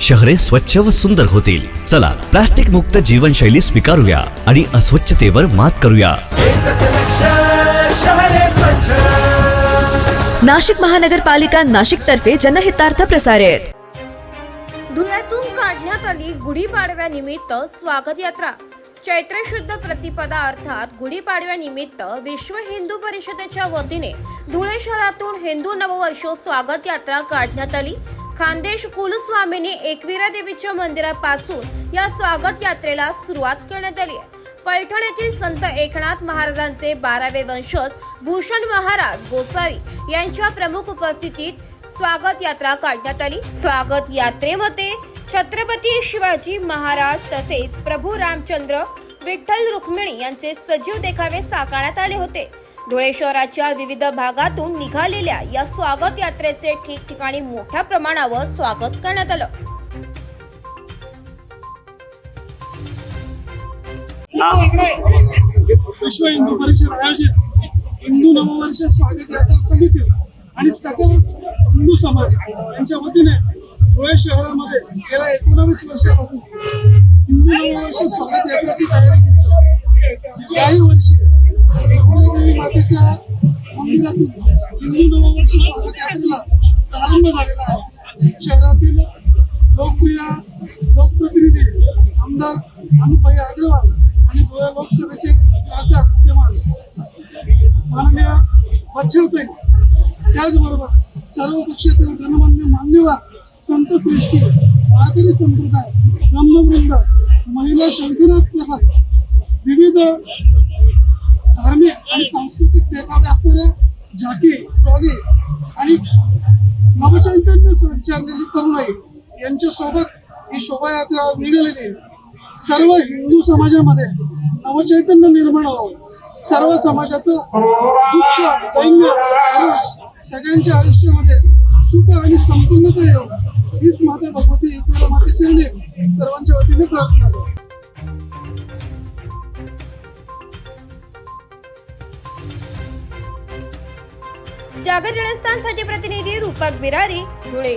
शहरे स्वच्छ व सुंदर होतील. चला प्लास्टिक मुक्त जीवनशैली स्वीकारूया आणि अस्वच्छतेवर मात करूया. नाशिक महानगरपालिका नाशिक तर्फे जनहितार्थ प्रसारित. धुळ्यातून काढण्यात आली गुढीपाडव्यानिमित्त स्वागत यात्रा. चैत्र शुद्ध प्रतिपदा अर्थात गुढीपाडव्यानिमित्त विश्व हिंदू परिषदेच्या वतीने धुळे शहरातून हिंदू नववर्ष स्वागत यात्रा काढण्यात आली. खानदेश कुलस्वामिनी एकविरा देवीच्या मंदिरापासून या स्वागत यात्रेला सुरुवात करण्यात आली आहे. पैठण येथील संत एकनाथ महाराजांचे बारावे वंशज भूषण महाराज गोसावी यांच्या प्रमुख उपस्थितीत स्वागत यात्रा काढण्यात आली. स्वागत यात्रेमध्ये छत्रपती शिवाजी महाराज तसेच प्रभू रामचंद्र विठ्ठल रुक्मिणी यांचे सजीव देखावे साकारण्यात आले होते. धुळे शहराच्या विविध भागातून निघालेल्या या स्वागत यात्रेचे ठिकठिकाणी मोठ्या प्रमाणावर स्वागत करण्यात आलं. विश्व हिंदू परिषद आयोजित हिंदू नववर्ष स्वागत यात्रा समिती आणि सकल हिंदू समाज यांच्या वतीने धुळे शहरामध्ये गेल्या एकोणावीस वर्षापासून हिंदू नववर्ष स्वागत यात्राची तयारी केली याही वर्षी एकविरादेवी मातेच्या मंदिरातून हिंदू नववर्ष स्वागत यात्रेला प्रारंभ झालेला आहे. शहरातील लोकप्रिय लोकप्रतिनिधी आमदार अनुभाई अग्रवाल आणि गोव्या लोकसभेचे खासदार विद्यमान माननीय बच्चवताई त्याचबरोबर सर्व पक्षातील गणमान्य मान्यवर संतश्रेष्ठी वारकरी संप्रदाय ब्रह्मवृंद महिला शंकरनाथ प्रधान विविध धार्मिक आणि सांस्कृतिक देखावे असणाऱ्या झाकी ट्रॉली आणि नवचैतन्य संचारलेली तरुणाई यांच्या सोबत ही शोभायात्रा आज निघालेली आहे. सर्व हिंदू समाजामध्ये नवचैतन्य निर्माण व्हावं. सर्व समाजाचं दुःख दैन्य सगळ्यांच्या आयुष्यामध्ये सुख आणि संपूर्णता येऊ हीच माता भगवती माते चरणे सर्वांच्या वतीने प्रार्थना जागर जनस्थानसाठी प्रतिनिधी रूपक बिरारी धुळे.